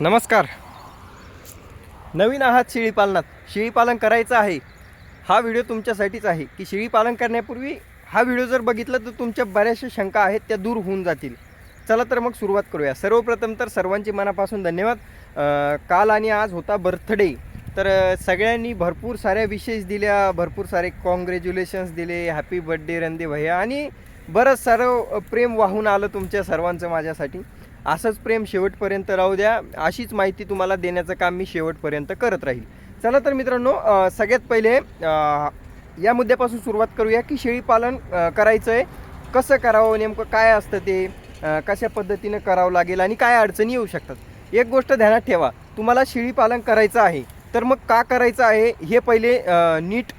नमस्कार. नवीन आहात शेळीपालनात शेळीपालन करायचं आहे. हा व्हिडिओ तुमच्यासाठीच आहे. की शेळीपालन करण्यापूर्वी हा व्हिडिओ जर बघितला तर तुमच्या बऱ्याचशा शंका आहेत त्या दूर होऊन जातील. चला तर मग सुरुवात करूया. सर्वप्रथम तर सर्वांचे मनापासून धन्यवाद. काल आणि आज होता बर्थडे. तर सगळ्यांनी भरपूर साऱ्या विशेष दिल्या भरपूर सारे कॉंग्रॅच्युलेशन्स दिले हॅपी बर्थडे रंदे भैया. आणि बरंच सारं प्रेम वाहून आलं तुमच्या सर्वांचं माझ्यासाठी. असंच प्रेम शेवटपर्यंत राहू द्या. अशीच माहिती तुम्हाला देण्याचं काम मी शेवटपर्यंत करत राहील. चला तर मित्रांनो सगळ्यात पहिले या मुद्द्यापासून सुरुवात करूया की शेळीपालन करायचं आहे कसं करावं नेमकं काय असतं ते कशा पद्धतीनं करावं लागेल आणि काय अडचणी येऊ शकतात? एक गोष्ट ध्यानात ठेवा. तुम्हाला शेळीपालन करायचं आहे तर मग का करायचं आहे हे पहिले नीट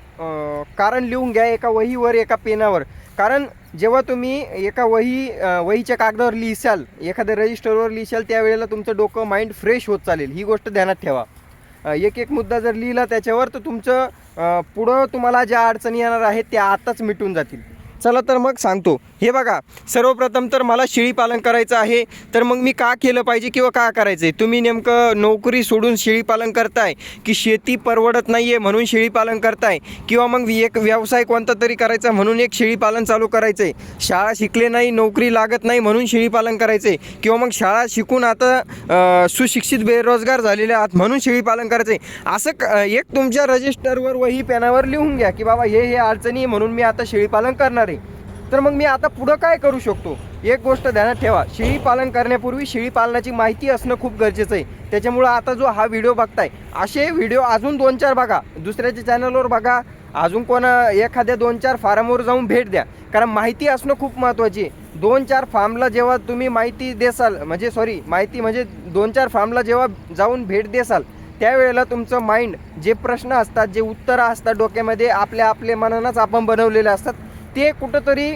कारण लिहून घ्या एका वहीवर एका पेनावर. कारण जेव्हा तुम्ही एका वही वहीच्या कागदावर लिहिसाल एखाद्या रजिस्टरवर लिहिसाल त्यावेळेला तुमचं डोकं माइंड फ्रेश होत चालेल. ही गोष्ट ध्यानात ठेवा. एक एक मुद्दा जर लिहिला त्याच्यावर तर तुमचं पुढं तुम्हाला ज्या अडचणी येणार आहेत त्या आताच मिटून जातील. चला तर मग सांगतो. हे बघा सर्वप्रथम तर मला शेळीपालन करायचं आहे. तर मग मी का केलं पाहिजे किंवा का करायचं आहे तुम्ही नेमकं नोकरी सोडून शेळीपालन करताय की शेती परवडत नाही आहे म्हणून शेळीपालन करताय? किंवा मग एक व्यवसाय कोणता तरी करायचा म्हणून एक शेळीपालन चालू करायचं आहे शाळा शिकले नाही नोकरी लागत नाही म्हणून शेळीपालन करायचं आहे किंवा मग शाळा शिकून आता सुशिक्षित बेरोजगार झालेले आहात म्हणून शेळीपालन करायचं आहे असं एक तुमच्या रजिस्टरवर वही पेनावर लिहून घ्या की बाबा हे हे अडचणी आहे म्हणून मी आता शेळीपालन करणार तर मग मी आता पुढं काय करू शकतो? एक गोष्ट ध्यानात ठेवा. शेळी पालन करण्यापूर्वी शेळी पालनाची माहिती असणं खूप गरजेचं आहे. त्याच्यामुळं आता जो हा व्हिडिओ बघताय असे व्हिडिओ अजून दोन चार बघा. दुसऱ्याच्या चॅनलवर बघा. अजून कोणा एखाद्या दोन चार फार्मवर जाऊन भेट द्या. कारण माहिती असणं खूप महत्त्वाची आहे. दोन चार फार्मला जेव्हा तुम्ही माहिती देसाल म्हणजे सॉरी माहिती म्हणजे दोन चार फार्मला जेव्हा जाऊन भेट देसाल त्यावेळेला तुमचं माइंड जे प्रश्न असतात जे उत्तरं असतात डोक्यामध्ये आपल्या आपले मनानंच आपण बनवलेले असतात. ते कुठंतरी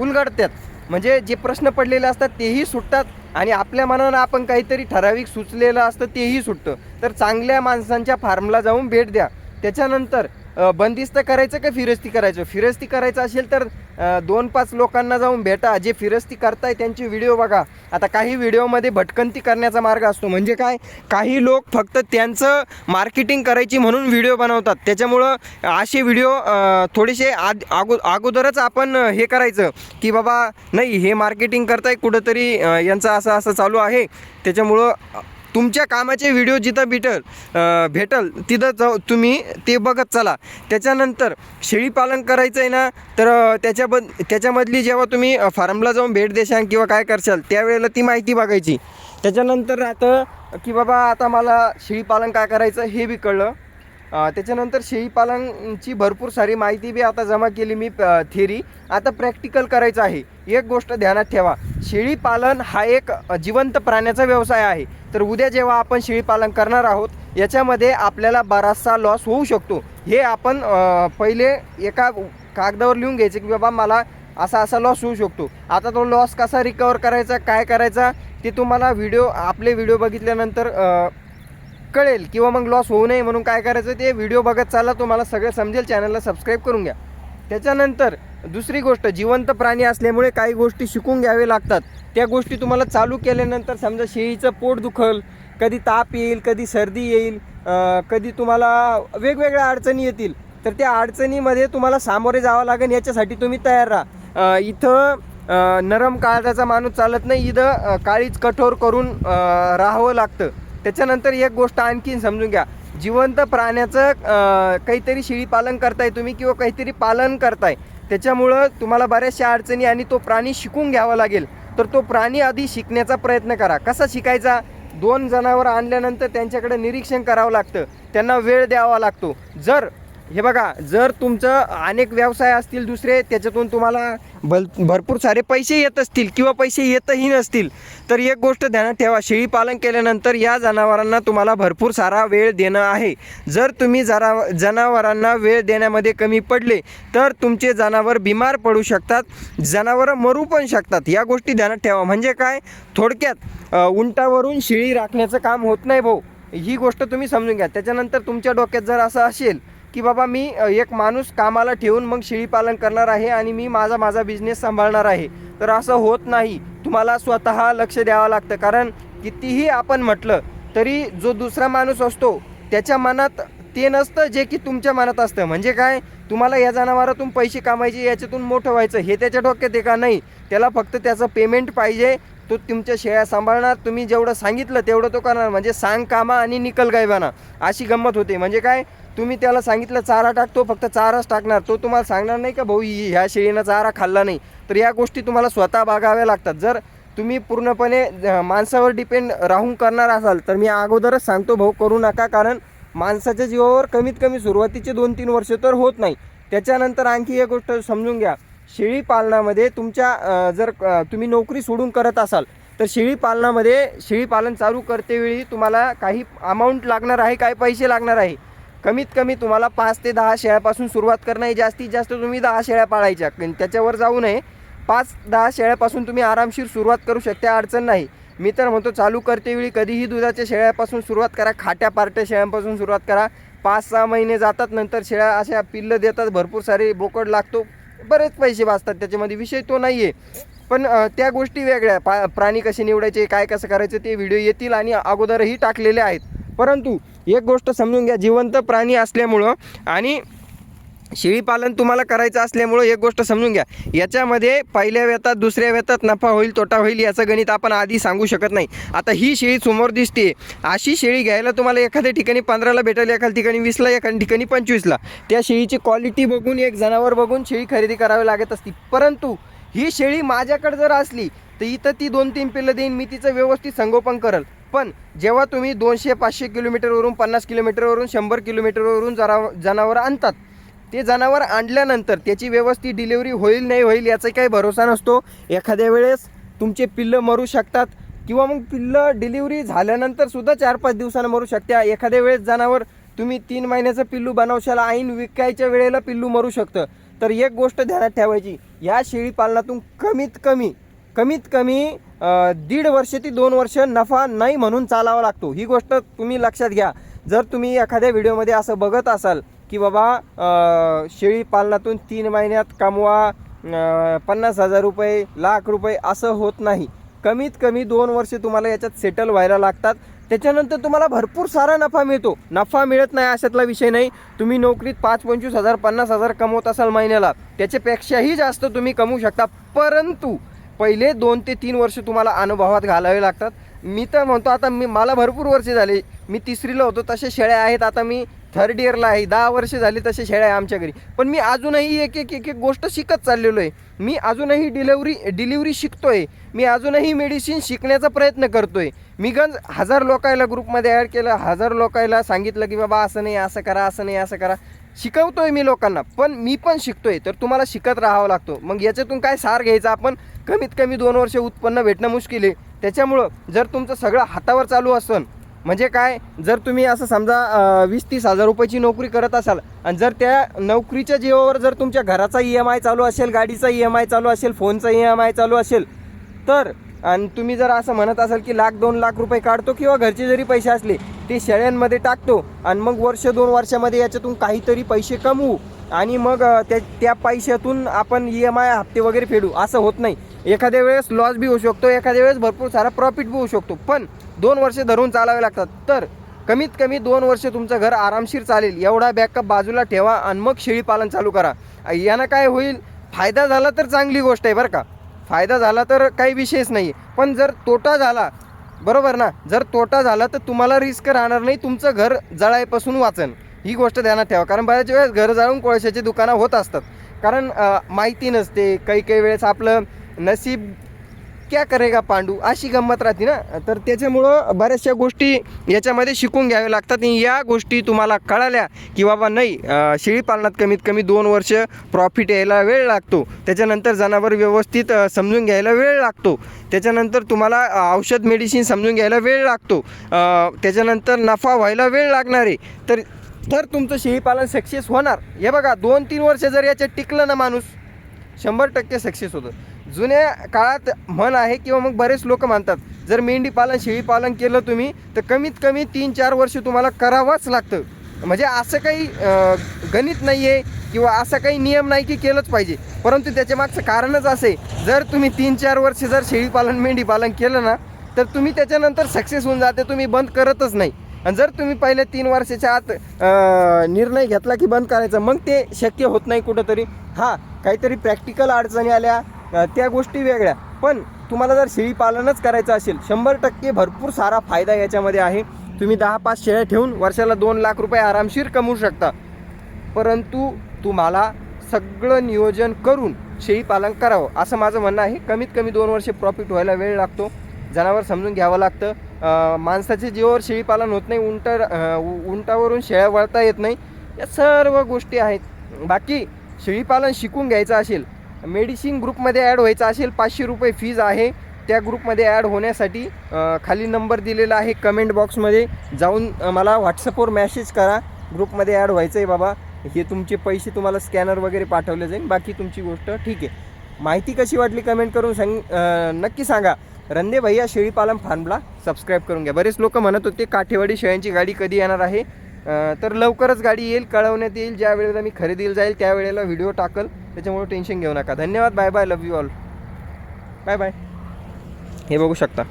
उलगडतात. म्हणजे जे प्रश्न पडलेले असतात तेही सुटतात आणि आपल्या मनानं आपण काहीतरी ठराविक सुचलेलं असतं तेही सुटतं. तर चांगल्या माणसांच्या फार्मला जाऊन भेट द्या. त्याच्यानंतर बंदिस्त करायचं का फिरस्ती करायचं? फिरस्ती करायचं असेल तर दोन पाच लोकांना जाऊन भेटा. जे फिरस्ती करताय त्यांची व्हिडिओ बघा. आता काही व्हिडिओमध्ये भटकंती करण्याचा मार्ग असतो. म्हणजे काय? काही लोक फक्त त्यांचं मार्केटिंग करायची म्हणून व्हिडिओ बनवतात. त्याच्यामुळं असे व्हिडिओ थोडेसे आद अगो अगोदरच आपण हे करायचं की बाबा नाही हे मार्केटिंग करताय कुठंतरी यांचं असं असं चालू आहे. त्याच्यामुळं तुमच्या कामाचे व्हिडिओ जिथं भेटल भेटल तिथं जाऊ तुम्ही ते बघत चला. त्याच्यानंतर शेळीपालन करायचं आहे ना तर त्याच्याबद त्याच्यामधली जेव्हा तुम्ही फार्मला जाऊन भेट देशाल किंवा काय करशाल त्यावेळेला ती माहिती बघायची. त्याच्यानंतर राहतं की बाबा आता मला शेळीपालन काय करायचं हे बी कळलं. त्याच्यानंतर शेळीपालनची भरपूर सारी माहिती बी आता जमा केली मी थेरी आता प्रॅक्टिकल करायचं आहे. एक गोष्ट ध्यानात ठेवा. शेळीपालन हा एक जिवंत प्राण्याचा व्यवसाय आहे. तर उद्या जेव्हा आपण शेळीपालन करणार आहोत याच्यामध्ये आपल्याला बराचसा लॉस होऊ शकतो. हे आपण पहिले एका कागदावर लिहून घ्यायचं की बाबा मला असा असा लॉस होऊ शकतो. आता तो लॉस कसा रिकवर करायचा काय करायचा ते तुम्हाला व्हिडिओ आपले व्हिडिओ बघितल्यानंतर कळेल. किंवा मग लॉस होऊ नये म्हणून काय करायचं ते व्हिडिओ बघत चालला तुम्हाला सगळं समजेल. चॅनलला सबस्क्राईब करून घ्या. त्याच्यानंतर दुसरी गोष्ट जिवंत प्राणी असल्यामुळे काही गोष्टी शिकून घ्यावे लागतात. त्या गोष्टी तुम्हाला चालू केल्यानंतर समजा शेळीचं पोट दुखल कधी ताप येईल कधी सर्दी येईल कधी तुम्हाला वेगवेगळ्या अडचणी येतील तर त्या अडचणीमध्ये तुम्हाला सामोरे जावं लागेल याच्यासाठी तुम्ही तयार राहा. इथं नरम काळजाचा माणूस चालत नाही इथं काळीच कठोर करून राहावं लागतं. त्याच्यानंतर एक गोष्ट आणखीन समजून घ्या. जिवंत प्राण्याचं काहीतरी शेळी पालन करताय तुम्ही किंवा काहीतरी पालन करताय त्याच्यामुळं तुम्हाला बऱ्याचशा अडचणी आणि तो प्राणी शिकून घ्यावा लागेल. तर तो प्राणी आधी शिकण्याचा प्रयत्न करा. कसा शिकायचा? दोन जनावर आणल्यानंतर त्यांच्याकडे निरीक्षण करावं लागतं. त्यांना वेळ द्यावा लागतो. जर हे बघा जर तुमचं अनेक व्यवसाय असतील दुसरे त्याच्यातून तुम्हाला भल भरपूर सारे पैसे येत असतील किंवा पैसे येतही नसतील तर एक गोष्ट ध्यानात ठेवा. शेळीपालन केल्यानंतर या जनावरांना तुम्हाला भरपूर सारा वेळ देणं आहे. जर तुम्ही जरा जनावरांना वेळ देण्यामध्ये कमी पडले तर तुमचे जनावर बिमार पडू शकतात जनावरं मरू पण शकतात. या गोष्टी ध्यानात ठेवा. म्हणजे काय? थोडक्यात उंटावरून शेळी राखण्याचं काम होत नाही भाऊ. ही गोष्ट तुम्ही समजून घ्या. त्याच्यानंतर तुमच्या डोक्यात जर असं असेल की बाबा मी एक माणूस कामाला ठेवून मग शेळीपालन करणार आहे आणि मी माझा माझा बिझनेस सांभाळणार आहे. तर असं होत नाही. तुम्हाला स्वतः लक्ष द्यावं लागतं. कारण कितीही आपण म्हटलं तरी जो दुसरा माणूस असतो त्याच्या मनात ते नसतं जे की तुमच्या मनात असतं. म्हणजे काय? तुम्हाला या जनावरातून पैसे कमायचे याच्यातून मोठं व्हायचं. हे त्याच्या डोक्यात आहे का? नाही. त्याला फक्त त्याचं पेमेंट पाहिजे. तो तुमच्या शेळ्या सांभाळणार तुम्ही जेवढं सांगितलं तेवढं तो करणार. म्हणजे सांग कामा आणि निकल गायबाना. अशी गंमत होते. म्हणजे काय? तुम्ही त्याला सांगितलं चारा टाकतो फक्त चाराच टाकणार. तो तुम्हाला सांगणार नाही का भाऊ ह्या शेळीनं चारा खाल्ला नाही. तर या गोष्टी तुम्हाला स्वतः बागाव्या लागतात. जर तुम्ही पूर्णपणे माणसावर डिपेंड राहून करणार असाल तर मी अगोदरच सांगतो भाऊ करू नका. कारण माणसाच्या जीवावर कमीत कमी सुरुवातीचे दोन तीन वर्ष तर होत नाही. त्याच्यानंतर आणखी एक गोष्ट समजून घ्या. शेळी पालनामध्ये तुमच्या जर तुम्ही नोकरी सोडून करत असाल तर शेळी पालनामध्ये शेळी पालन चालू करतेवेळी तुम्हाला काही अमाऊंट लागणार आहे काही पैसे लागणार आहे. कमीत कमी तुम्हाला पाच ते दहा शेळ्यापासून सुरुवात करणं आहे. जास्तीत जास्त तुम्ही दहा शेळ्या पाळायच्या. पण त्याच्यावर जाऊ नये. पाच दहा शेळ्यापासून तुम्ही आरामशीर सुरुवात करू शकता अडचण नाही. मी तर म्हणतो चालू करतेवेळी कधीही दुधाच्या शेळ्यापासून सुरुवात करा खाट्या पार्ट्या शेळ्यांपासून सुरुवात करा. पाच सहा महिने जातात नंतर शेळ्या अशा पिल्लं देतात भरपूर सारे बोकड लागतो. बरेच पैसे वाचतात त्याच्यामध्ये विषय तो नाही आहे पण त्या गोष्टी वेगळ्या. पा प्राणी कसे निवडायचे काय कसं करायचं ते व्हिडिओ येतील आणि अगोदरही टाकलेले आहेत. परंतु एक गोष्ट समजून घ्या जिवंत प्राणी असल्यामुळं आणि शेळीपालन तुम्हाला करायचं असल्यामुळं एक गोष्ट समजून घ्या. याच्यामध्ये पहिल्या वेतात दुसऱ्या व्यतात नफा होईल तोटा होईल याचं गणित आपण आधी सांगू शकत नाही. आता ही शेळी समोर दिसते अशी शेळी घ्यायला तुम्हाला एखाद्या ठिकाणी पंधराला भेटेल एखाद्या ठिकाणी वीसला एखाद्या ठिकाणी पंचवीसला. त्या शेळीची क्वालिटी बघून एक जनावर बघून शेळी खरेदी करावी लागत असती. परंतु ही शेळी माझ्याकडे जर असली तर इथं ती दोन तीन पिल्लं देईन मी तिचं व्यवस्थित संगोपन करल. पण जेव्हा तुम्ही दोनशे पाचशे किलोमीटरवरून पन्नास किलोमीटरवरून शंभर किलोमीटरवरून जरा जनावरं आणतात ते जनावर आणल्यानंतर त्याची व्यवस्थित डिलिव्हरी होईल नाही होईल याचा काही भरोसा नसतो. एखाद्या वेळेस तुमचे पिल्लं मरू शकतात किंवा मग पिल्लं डिलिव्हरी झाल्यानंतर सुद्धा चार पाच दिवसानं मरू शकत्या. एखाद्या वेळेस जनावर तुम्ही तीन महिन्याचं पिल्लू बनवशाल ऐन विकायच्या वेळेला पिल्लू मरू शकतं. तर एक गोष्ट ध्यानात ठेवायची या शेळी पालनातून कमीत कमी कमीत कमी दीड वर्ष ती दोन वर्ष नफा नाही म्हणून चालावा लागतो. ही गोष्ट तुम्ही लक्षात घ्या. जर तुम्ही एखाद्या व्हिडिओमध्ये असं बघत असाल की बाबा शेळी पालनातून तीन महिन्यात कमवा पन्नास हजार रुपये लाख रुपये असं होत नाही. कमीत कमी दोन वर्ष तुम्हाला याच्यात सेटल व्हायला लागतात. त्याच्यानंतर तुम्हाला भरपूर सारा नफा मिळतो. नफा मिळत नाही अशातला विषय नाही. तुम्ही नोकरीत पाच पंचवीस हजार पन्नास हजार कमवत असाल महिन्याला त्याच्यापेक्षाही जास्त तुम्ही कमवू शकता. परंतु पहिले दोन ते तीन वर्ष तुम्हाला अनुभवात घालावे लागतात. मी तर म्हणतो आता मी मला भरपूर वर्ष झाले. मी तिसरीला होतो तसे शेळ्या आहेत. आता मी थर्ड इयरला आहे. दहा वर्ष झाली तसे शेळ्या आहे आमच्या घरी. पण मी अजूनही एक एक एक एक गोष्ट शिकत चाललेलो आहे. मी अजूनही डिलेवरी डिलिव्हरी आहे मी अजूनही मेडिसिन शिकण्याचा प्रयत्न करतो आहे मी गंज हजार लोकायला ग्रुपमध्ये ॲड केलं हजार लोकायला सांगितलं की बाबा असं नाही असं करा असं नाही असं करा. शिकवतोय मी लोकांना पण मी पण शिकतोय. तर तुम्हाला शिकत राहावं लागतो. मग याच्यातून काय सार घ्यायचा आपण? कमीत कमी दोन वर्ष उत्पन्न भेटणं मुश्किल आहे. त्याच्यामुळं जर तुमचं सगळं हातावर चालू असेल म्हणजे काय जर तुम्ही असं समजा वीस तीस हजार रुपयाची नोकरी करत असाल आणि जर त्या नोकरीच्या जीवावर जर तुमच्या घराचा ई एम आय चालू असेल गाडीचा ई एम आय चालू असेल फोनचा ई एम आय चालू असेल तर आणि तुम्ही जर असं म्हणत असाल की लाख दोन लाख रुपये काढतो किंवा घरचे जरी पैसे असले ते शेळ्यांमध्ये टाकतो आणि मग वर्ष दोन वर्षामध्ये याच्यातून काहीतरी पैसे कमवू. आणि मग त्या त्या पैशातून आपण ई एम आय हप्ते वगैरे फेडू. असं होत नाही. एखाद्या वेळेस लॉस बी होऊ शकतो एखाद्या वेळेस भरपूर सारा प्रॉफिट बी होऊ शकतो. पण दोन वर्ष धरून चालावे लागतात. तर कमीत कमी दोन वर्ष तुमचं घर आरामशीर चालेल. एवढा बॅकअप बाजूला ठेवा आणि मग शेळीपालन चालू करा. यानं काय होईल? फायदा झाला तर चांगली गोष्ट आहे बरं का. फायदा झाला तर काही विषयच नाही. पण जर तोटा झाला बरोबर ना? जर तोटा झाला तर तुम्हाला रिस्क राहणार नाही. तुमचं घर जळायपासून वाचन. ही गोष्ट ध्यानात ठेवा. कारण बऱ्याच वेळेस घर जाळून कोळशाची दुकानं होत असतात. कारण माहिती नसते. काही काही वेळेस आपलं नसीब क्या करेगा पांडू? अशी गंमत राहते ना. तर त्याच्यामुळं बऱ्याचशा गोष्टी याच्यामध्ये शिकून घ्याव्या लागतात. आणि या गोष्टी तुम्हाला कळाल्या की बाबा नाही शेळीपालनात कमीत कमी दोन वर्ष प्रॉफिट यायला वेळ लागतो. त्याच्यानंतर जनावर व्यवस्थित समजून घ्यायला वेळ लागतो. त्याच्यानंतर तुम्हाला औषध मेडिसिन समजून घ्यायला वेळ लागतो. त्याच्यानंतर नफा व्हायला वेळ लागणार. आहे तर तर तुमचं शेळीपालन सक्सेस होणार. हे बघा दोन तीन वर्ष जर याच्यात टिकलं ना माणूस शंभर टक्के सक्सेस होतं. जुन्या काळात म्हण आहे किंवा मग बरेच लोक मानतात जर मेंढी पालन शेळी पालन केलं तुम्ही तर कमीत कमी तीन चार वर्ष तुम्हाला करावंच लागतं. म्हणजे असं काही गणित नाही आहे किंवा असा काही नियम नाही की केलंच पाहिजे. परंतु त्याच्या मागचं कारणच असे जर तुम्ही तीन चार वर्ष जर शेळी पालन मेंढी पालन केलं ना तर तुम्ही त्याच्यानंतर सक्सेस होऊन जाते तुम्ही बंद करतच नाही. आणि जर तुम्ही पहिले तीन वर्षाच्या आत निर्णय घेतला की बंद करायचं मग ते शक्य होत नाही कुठंतरी. हां काहीतरी प्रॅक्टिकल अडचणी आल्या त्या गोष्टी वेगळ्या. पण तुम्हाला जर शेळी पालनच करायचं असेल शंभर टक्के भरपूर सारा फायदा याच्यामध्ये आहे. तुम्ही दहा पाच शेळ्या ठेवून वर्षाला दोन लाख रुपये आरामशीर कमवू शकता. परंतु तुम्हाला सगळं नियोजन करून शेळी पालन करावं असं माझं म्हणणं आहे. कमीत कमी दोन वर्षे प्रॉफिट व्हायला वेळ लागतो. जनावर समजून घ्यावं लागतं. माणसाच्या जीवावर शेळीपालन होत नाही उंट उंटावरून शेळ्या वळता येत नाही. या सर्व गोष्टी आहेत. बाकी शेळीपालन शिकून घ्यायचं असेल मेडिसिन ग्रुपमध्ये ॲड व्हायचं असेल पाचशे रुपये फीज आहे. त्या ग्रुपमध्ये ॲड होण्यासाठी खाली नंबर दिलेला आहे कमेंट बॉक्समध्ये. जाऊन मला व्हॉट्सअपवर मॅसेज करा. ग्रुपमध्ये ॲड व्हायचं आहे बाबा. हे तुमचे पैसे तुम्हाला स्कॅनर वगैरे पाठवले जाईल. बाकी तुमची गोष्ट ठीक आहे. माहिती कशी वाटली कमेंट करून सांग नक्की सांगा. रंदे भैया शेळीपालन फार्मला सबस्क्राईब करून घ्या. बरेच लोक म्हणत होते काठेवाडी शेळ्यांची गाडी कधी येणार आहे? तर लवकरच गाडी येईल कळवण्यात येईल. ज्या वेळेला मी खरेदीला जाईल त्यावेळेला व्हिडिओ टाकल. त्याच्यामुळे टेन्शन घेऊ नका. धन्यवाद. Bye bye love you all bye bye हे बघू शकता.